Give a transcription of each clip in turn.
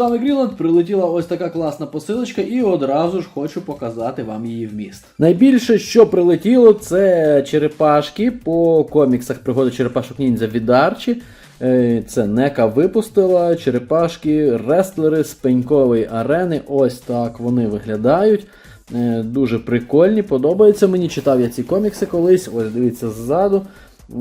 вами Грінланд. Прилетіла ось така класна посилочка, і одразу ж хочу показати вам її вміст. Найбільше, що прилетіло, це черепашки по коміксах пригоди черепашок ніндзя від Арчі. Е, Це Нека випустила черепашки, рестлери з пенькової арени. Ось так вони виглядають. Е, Дуже прикольні, подобається мені. Читав я ці комікси колись. Ось дивіться ззаду.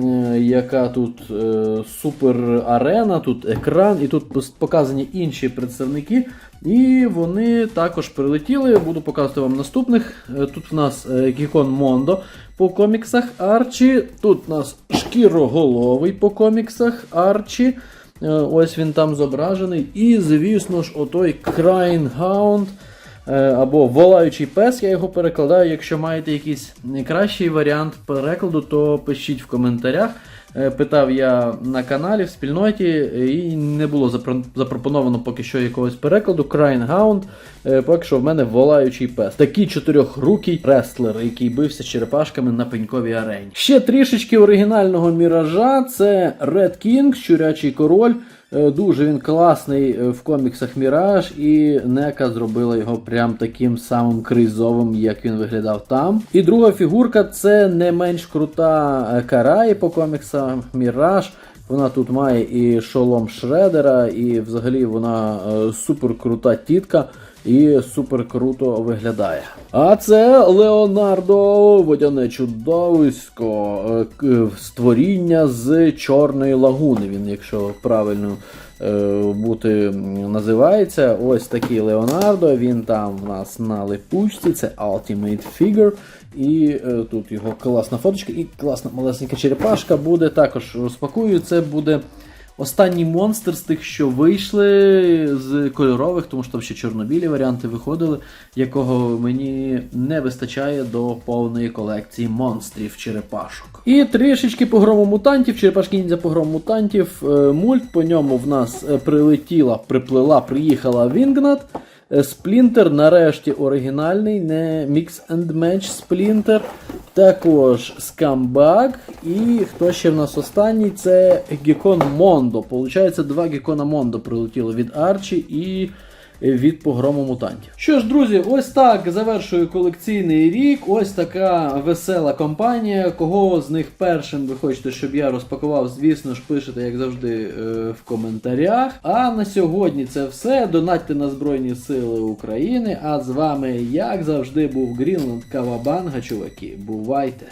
Е, Яка тут е, супер арена, тут екран, і тут показані інші представники. І вони також прилетіли. Буду показувати вам наступних. Е, Тут в нас Кікон Мондо по коміксах Арчі. Тут у нас шкіроголовий по коміксах Арчі. Ось він там зображений. І, звісно ж, отой е, або Волаючий пес, я його перекладаю. Якщо маєте якийсь кращий варіант перекладу, то пишіть в коментарях. Е, Питав я на каналі в спільноті, е, і не було запропоновано поки що якогось перекладу. Hound, е, поки що в мене волаючий пес. Такий чотирьохрукий рестлер, який бився з черепашками на пеньковій арені. Ще трішечки оригінального міража. Це Red King, щурячий король. Е, Дуже він класний е, в коміксах Міраж, і Нека зробила його прям таким самим кризовим, як він виглядав там. І друга фігурка це не менш крута е, Караї по коміксам Міраж. Вона тут має і шолом Шредера, і взагалі вона супер крута тітка. І супер круто виглядає. А це Леонардо Водяне чудовисько, е, створіння з Чорної лагуни. Він, якщо правильно е, бути називається, ось такий Леонардо. Він там в нас на липучці, це Ultimate Figure. І е, тут його класна фоточка і класна малесенька черепашка буде. Також розпакую. Це буде. Останній монстр з тих, що вийшли з кольорових, тому що там ще чорнобілі варіанти виходили, якого мені не вистачає до повної колекції монстрів черепашок. І трішечки погрому мутантів, черепашки ніндзя погром мутантів. Е, Мульт по ньому в нас е, прилетіла, приплила, приїхала Вінгнат. Е, Сплінтер нарешті оригінальний, не Mix and Match Splinter. Також скамбак. І хто ще в нас останній? Це Гекон Мондо. Получається, два Гекона Мондо прилетіло від Арчі і від погрому мутантів. Що ж, друзі, ось так завершую колекційний рік. Ось така весела компанія. Кого з них першим ви хочете, щоб я розпакував, звісно ж, пишете, як завжди, е, в коментарях. А на сьогодні це все. Донатьте на Збройні Сили України. А з вами, як завжди, був Грінланд Кавабанга, чуваки. Бувайте!